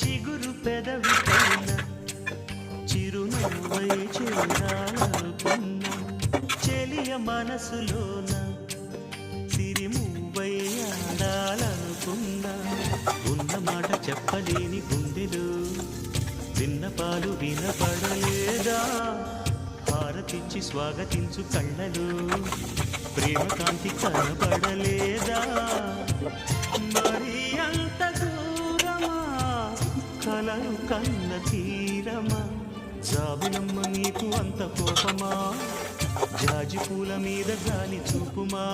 చిగురు పెదవి పైన చిరునవ్వై చేరాలనుకున్నా చెలియ మనసులోన సిరిమువ్వై ఆడాలనుకున్న ఉన్న మాట చెప్పలేని గుండెలు విన్నపాలు వినపడలేదా? హారతిచ్చి స్వాగతించు కళ్ళలు ప్రేమ కాంతి కలలు కన్న తీరమా? జాబులమ్మ నీకు అంత కోపమా? జాజి పూల మీద గాలి చూపుమా?